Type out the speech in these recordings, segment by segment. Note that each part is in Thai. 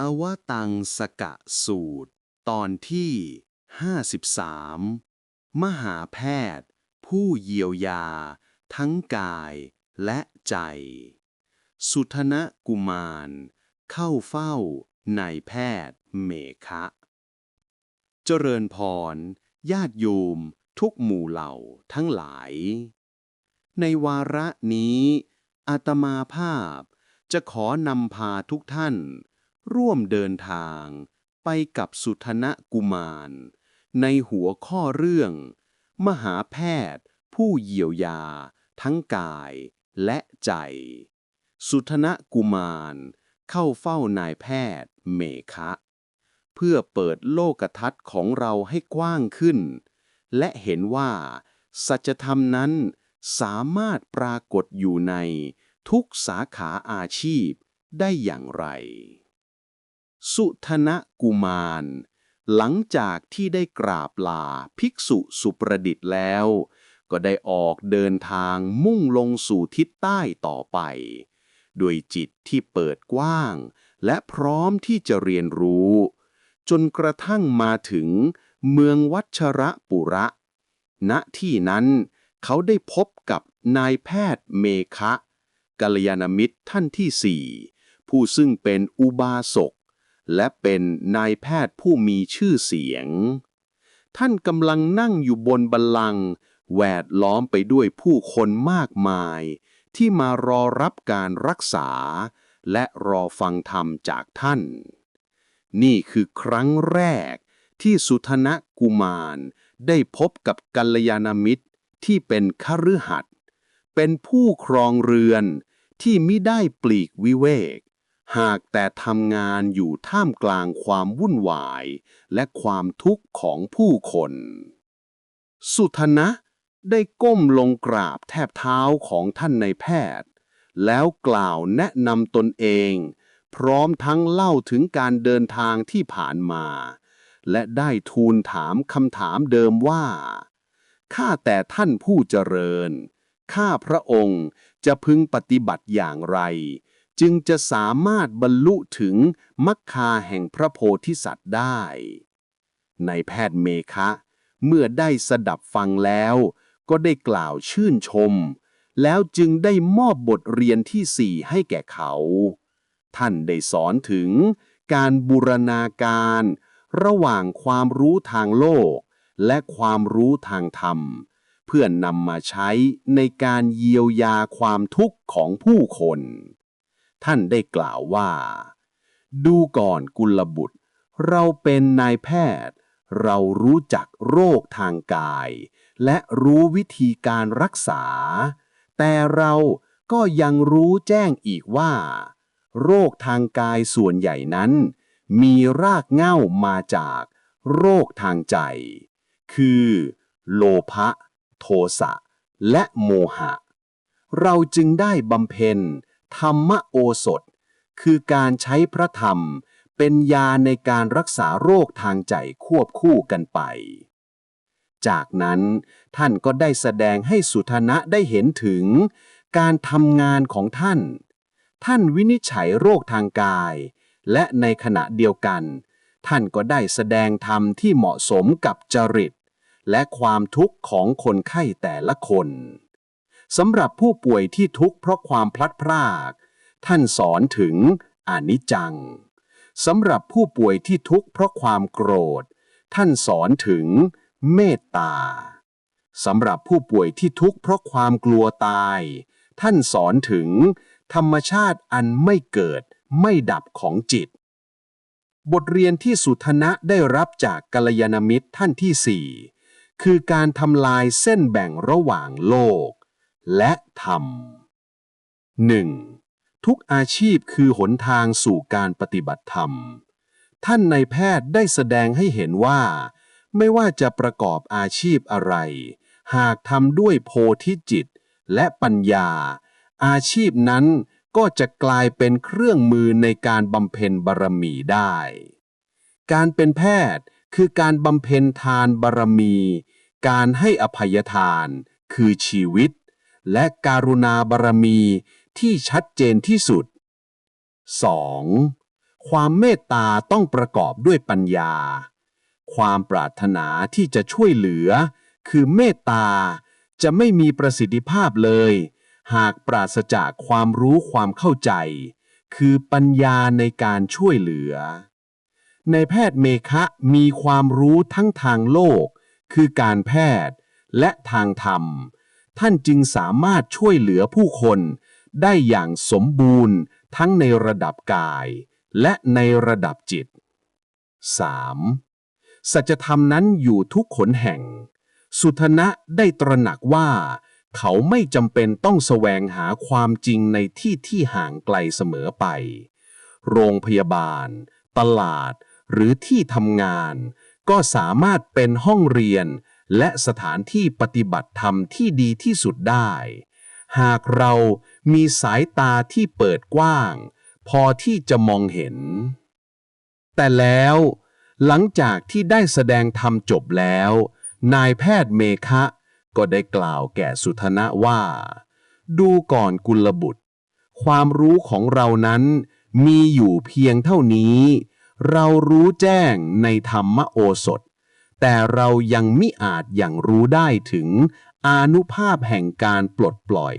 อวตังสกะสูตร ตอนที่ 53 มหาแพทย์ ผู้เยียวยา ทั้งกายและใจ สุทนะกุมาร เข้าเฝ้านายแพทย์เมคะ เจริญพร ญาติโยมทุกหมู่เหล่าทั้งหลาย ในวาระนี้อาตมาภาพจะขอนำพาทุกท่าน ร่วมเดินทางไปกับสุทนะกุมาร ในหัวข้อเรื่อง มหาแพทย์ ผู้เยียวยา ทั้งกายและใจ สุทนะกุมารเข้าเฝ้านายแพทย์เมคะ เพื่อเปิดโลกทัศน์ของเราให้กว้างขึ้น และเห็นว่า สัจธรรมนั้นสามารถปรากฏอยู่ในทุกสาขาอาชีพได้อย่างไร สุทนะกุมาร หลังจากที่ได้กราบลาภิกษุสุประดิษฐ์แล้ว ก็ได้ออกเดินทางมุ่งลงสู่ทิศใต้ต่อไปด้วยจิตที่เปิดกว้าง และพร้อมที่จะเรียนรู้ จนกระทั่งมาถึงเมืองวัชระปุระ ณที่นั้นเขาได้พบกับนายแพทย์เมคะกัลยาณมิตรท่านที่สี่ผู้ซึ่งเป็นอุบาสก และเป็นนายแพทย์ผู้มีชื่อเสียง ท่านกำลังนั่งอยู่บนบัลลังก์แวดล้อมไปด้วยผู้คนมากมาย ที่มารอรับการรักษา และรอฟังธรรมจากท่าน นี่คือครั้งแรกที่สุทนะกุมารได้พบกับกัลยาณมิตรที่เป็นคฤหัสถ์เป็นผู้ครองเรือนที่มิได้ปลีกวิเวก หากแต่ทำงานอยู่ท่ามกลางความวุ่นวาย และความทุกข์ของผู้คน สุทนะได้ก้มลงกราบแทบเท้าของท่านในายแพทย์ แล้วกล่าวแนะนำตนเอง พร้อมทั้งเล่าถึงการเดินทางที่ผ่านมา และได้ทูลถามคำถามเดิมว่า ข้าแต่ท่านผู้เจริญ ข้าพระองค์จะพึงปฏิบัติอย่างไร จึงจะสามารถบรรลุถึงมรรคาแห่งพระโพธิสัตว์ได้ ในแพทย์เมคะ เมื่อได้สดับฟังแล้ว ก็ได้กล่าวชื่นชม แล้วจึงได้มอบบทเรียนที่สี่ให้แก่เขา ท่านได้สอนถึงการบูรณาการ ระหว่างความรู้ทางโลก และความรู้ทางธรรม เพื่อนนำมาใช้ในการเยียวยาความทุกข์ของผู้คน ท่านได้กล่าวว่า ดูก่อนกุลบุตร เราเป็นนายแพทย์ เรารู้จักโรคทางกาย และรู้วิธีการรักษา แต่เราก็ยังรู้แจ้งอีกว่า โรคทางกายส่วนใหญ่นั้น มีรากเหง้ามาจากโรคทางใจ คือ โลภะ โทสะ และโมหะ เราจึงได้บำเพ็ญ ธรรมโอสถ คือการใช้พระธรรม เป็นยาในการรักษาโรคทางใจควบคู่กันไป จากนั้นท่านก็ได้แสดงให้สุทนะได้เห็นถึง การทำงานของท่าน ท่านวินิจฉัยโรคทางกาย และในขณะเดียวกัน ท่านก็ได้แสดงธรรมที่เหมาะสมกับจริต และความทุกข์ของคนไข้แต่ละคน สำหรับผู้ป่วยที่ทุกข์เพราะความพลัดพราก ท่านสอนถึงอนิจจังสำหรับผู้ป่วยที่ทุกข์เพราะความโกรธ ท่านสอนถึงเมตตาสำหรับผู้ป่วยที่ทุกข์เพราะความกลัวตาย ท่านสอนถึง ธรรมชาติอันไม่เกิดไม่ดับของจิต บทเรียนที่สุทนะได้รับจากกัลยาณมิตรท่านที่สี่คือการทำลายเส้นแบ่งระหว่างโลก และธรรม 1. ทุกอาชีพคือหนทางสู่การปฏิบัติธรรม ท่านในายแพทย์ได้แสดงให้เห็นว่า ไม่ว่าจะประกอบอาชีพอะไร หากทำด้วยโพธิจิตและปัญญา อาชีพนั้นก็จะกลายเป็นเครื่องมือในการบำเพ็ญบารมีได้ การเป็นแพทย์คือการบำเพ็ญทานบารมี การให้อภัยทานคือชีวิต และการุณาบารมีที่ชัดเจนที่สุด 2. ความเมตตาต้องประกอบด้วยปัญญา ความปรารถนาที่จะช่วยเหลือ คือเมตตาจะไม่มีประสิทธิภาพเลย หากปราศจากความรู้ความเข้าใจ คือปัญญาในการช่วยเหลือ ในแพทย์เมคะมีความรู้ทั้งทางโลก คือการแพทย์ และทางธรรม ท่านจึงสามารถช่วยเหลือผู้คนได้อย่างสมบูรณ์ทั้งในระดับกาย และในระดับจิต 3. สัจธรรมนั้นอยู่ทุกขนแห่ง สุทนะได้ตระหนักว่า เขาไม่จำเป็นต้องแสวงหาความจริงในที่ที่ห่างไกลเสมอไป โรงพยาบาล ตลาด หรือที่ทำงาน ก็สามารถเป็นห้องเรียน และสถานที่ปฏิบัติธรรมที่ดีที่สุดได้ หากเรามีสายตาที่เปิดกว้าง พอที่จะมองเห็น แต่แล้วหลังจากที่ได้แสดงธรรมจบแล้ว นายแพทย์เมคะ ก็ได้กล่าวแก่สุทนะว่า ดูก่อนกุลบุตร ความรู้ของเรานั้นมีอยู่เพียงเท่านี้ เรารู้แจ้งในธรรมโอสถ แต่เรายังมิอาจอย่างรู้ได้ถึงอานุภาพแห่งการปลดปล่อย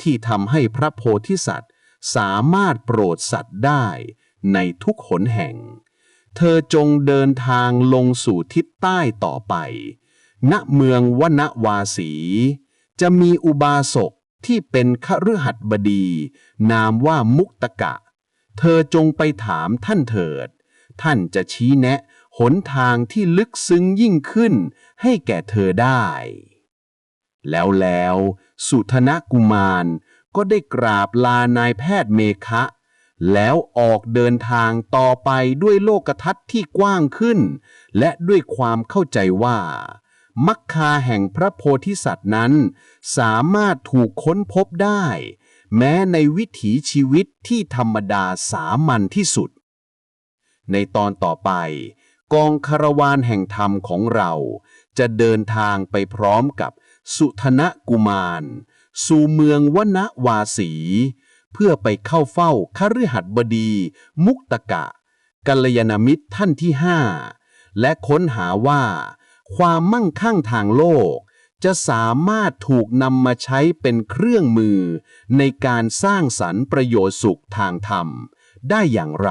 ที่ทำให้พระโพธิสัตว์สามารถโปรดสัตว์ได้ในทุกหนแห่ง เธอจงเดินทางลงสู่ทิศใต้ต่อไป ณเมืองวนวาสี จะมีอุบาสกที่เป็นคฤหัสบดี นามว่ามุกตกะ เธอจงไปถามท่านเถิด ท่านจะชี้แนะ หนทางที่ลึกซึ้งยิ่งขึ้นให้แก่เธอได้ แล้วแล้วสุทนกุมารก็ได้กราบลานายแพทย์เมคะ แล้วออกเดินทางต่อไปด้วยโลกทัศน์ที่กว้างขึ้น และด้วยความเข้าใจว่า มัคคาแห่งพระโพธิสัตว์นั้น สามารถถูกค้นพบได้ แม้ในวิถีชีวิตที่ธรรมดาสามัญที่สุด ในตอนต่อไป กองคารวานแห่งธรรมของเรา จะเดินทางไปพร้อมกับสุทนะกุมาร สู่เมืองวนวาสี เพื่อไปเข้าเฝ้าคฤหัสบดี มุกตกะ กัลยาณมิตรท่านที่ห้าและค้นหาว่า ความมั่งคั่งทางโลก จะสามารถถูกนำมาใช้เป็นเครื่องมือ ในการสร้างสรรค์ประโยชน์สุขทางธรรม ได้อย่างไร